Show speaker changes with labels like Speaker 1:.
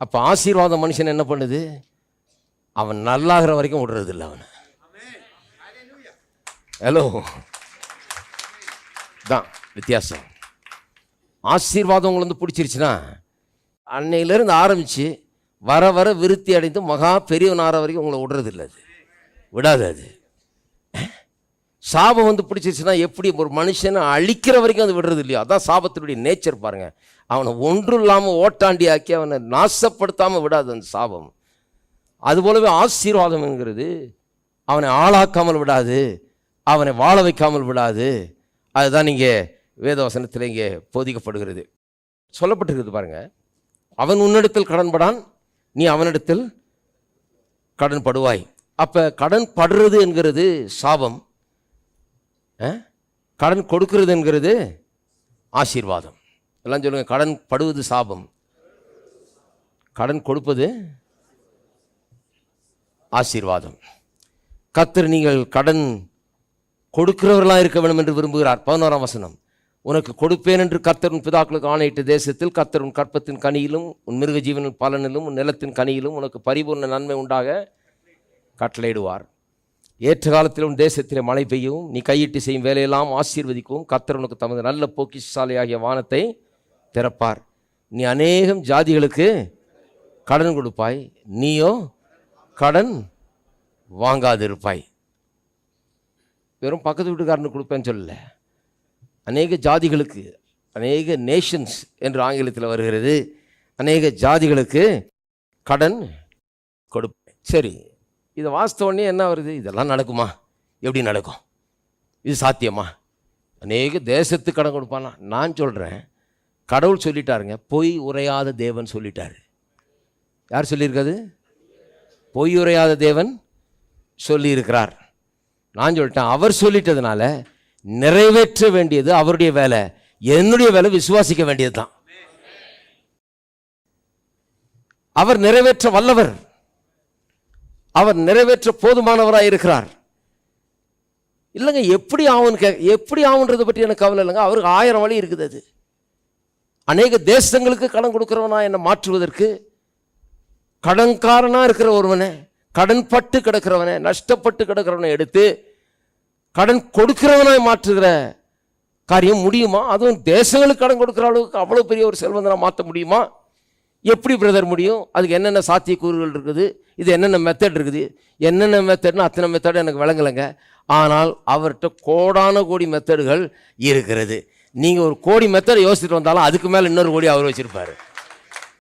Speaker 1: அப்போ ஆசீர்வாத மனுஷன் என்ன பண்ணுது? அவன் நல்லாகிற வரைக்கும் விடுறது இல்லை அவனை. ஹலோ தான் வித்தியாசம். ஆசீர்வாதம் உங்களை வந்து பிடிச்சிருச்சுன்னா அன்னையிலேருந்து ஆரம்பித்து வர வர விருத்தி அடைந்து மகா பெரியவன் ஆற வரைக்கும் உங்களை விடுறது இல்லை அது. விடாது அது. சாபம் வந்து பிடிச்சிருச்சுன்னா எப்படி ஒரு மனுஷனை அழிக்கிற வரைக்கும் அது விடுறது இல்லையா? அதான் சாபத்தினுடைய நேச்சர் பாருங்கள் அவனை ஒன்றும் இல்லாமல் ஓட்டாண்டி ஆக்கி அவனை நாசப்படுத்தாமல் விடாது அந்த சாபம். அதுபோலவே போலவே ஆசீர்வாதம்ங்கிறது அவனை ஆளாக்காமல் விடாது. அவனை வாழ வைக்காமல் விடாது. அதுதான் நீங்கள் வேதவசனத்தில் இங்கே போதிக்கப்படுகிறது. சொல்லப்பட்டிருக்குது பாருங்கள் அவன் உன்னிடத்தில் கடன்படான் நீ அவனிடத்தில் கடன் படுவாய் அப்போ கடன் படுறது என்கிறது சாபம். கடன் கொடுக்கிறது என்கிறது ஆசீர்வாதம். எல்லாம் சொல்லுங்கள் கடன் படுவது சாபம். கடன் கொடுப்பது ஆசீர்வாதம். கத்தர் நீங்கள் கடன் கொடுக்கிறவர்களாக இருக்க வேண்டும் என்று விரும்புகிறார். பதினோராம் வசனம். உனக்கு கொடுப்பேன் என்று கர்த்தர் உன் பிதாக்களுக்கு ஆணையிட்ட தேசத்தில் கர்த்தர் உன் கற்பத்தின் கனியிலும் உன் மிருக ஜீவனின் பலனிலும் உன் நிலத்தின் கனியிலும் உனக்கு பரிபூர்ண நன்மை உண்டாக கட்டளையிடுவார். ஏற்ற காலத்தில் உன் தேசத்திலே மழை பெய்யும். நீ கையிட்டு செய்யும் வேலையெல்லாம் ஆசீர்வதிக்கும். கத்தரனுக்கு உனக்கு தமது நல்ல பொக்கிஷசாலையாகிய வானத்தை திறப்பார். நீ அநேகம் ஜாதிகளுக்கு கடன் கொடுப்பாய். நீயோ கடன் வாங்காதிருப்பாய். வெறும் பக்கத்து வீட்டுக்காரனு கொடுப்பேன்னு சொல்லல. அநேக ஜாதிகளுக்கு அநேக நேஷன்ஸ் என்று ஆங்கிலத்தில் வருகிறது. அநேக ஜாதிகளுக்கு கடன் கொடுப்பேன் சரி இதை வாசித்த என்ன வருது? இதெல்லாம் நடக்குமா? எப்படி நடக்கும்? இது சாத்தியமா? அநேக தேசத்துக்கு கடன் கொடுப்பானா? நான் சொல்கிறேன் கடவுள் சொல்லிட்டாருங்க பொய் உரையாத தேவன் சொல்லிட்டாரு. யார் சொல்லியிருக்காது பொய் உரையாத தேவன் சொல்லியிருக்கிறார். நான் சொல்லிட்டேன் அவர் சொல்லிட்டதுனால நிறைவேற்ற வேண்டியது அவருடைய வேலை. என்னுடைய வேலை விசுவாசிக்க வேண்டியது தான் அவர் நிறைவேற்ற வல்லவர். அவர் நிறைவேற்ற போதுமானவராக இருக்கிறார். இல்லைங்க எப்படி ஆகும்னு கே எப்படி ஆகுன்றதை பற்றி எனக்கு கவலை இல்லைங்க. அவருக்கு ஆயிரம் வழி இருக்குது அது. அநேக தேசங்களுக்கு கடன் கொடுக்குறவனா என்னை மாற்றுவதற்கு கடன்காரனாக இருக்கிற ஒருவனை கடன்பட்டு கிடக்கிறவனை நஷ்டப்பட்டு கிடக்கிறவனை எடுத்து கடன் கொடுக்கிறவனாய் மாற்றுகிற காரியம் முடியுமா? அதுவும் தேசங்களுக்கு கடன் கொடுக்குற அளவுக்கு அவ்வளோ பெரிய ஒரு செல்வந்தனை மாற்ற முடியுமா? எப்படி பிரதர் முடியும்? அதுக்கு என்னென்ன சாத்தியக்கூறுகள் இருக்குது? இது என்னென்ன மெத்தட் இருக்குது? என்னென்ன மெத்தட்னு அத்தனை மெத்தட் எனக்கு விளங்கலைங்க. ஆனால் அவர்கிட்ட கோடான கோடி மெத்தடுகள் இருக்கிறது. நீங்கள் ஒரு கோடி மெத்தட் யோசிச்சுட்டு வந்தாலும் அதுக்கு மேலே இன்னொரு கோடி அவர் வச்சுருப்பார்.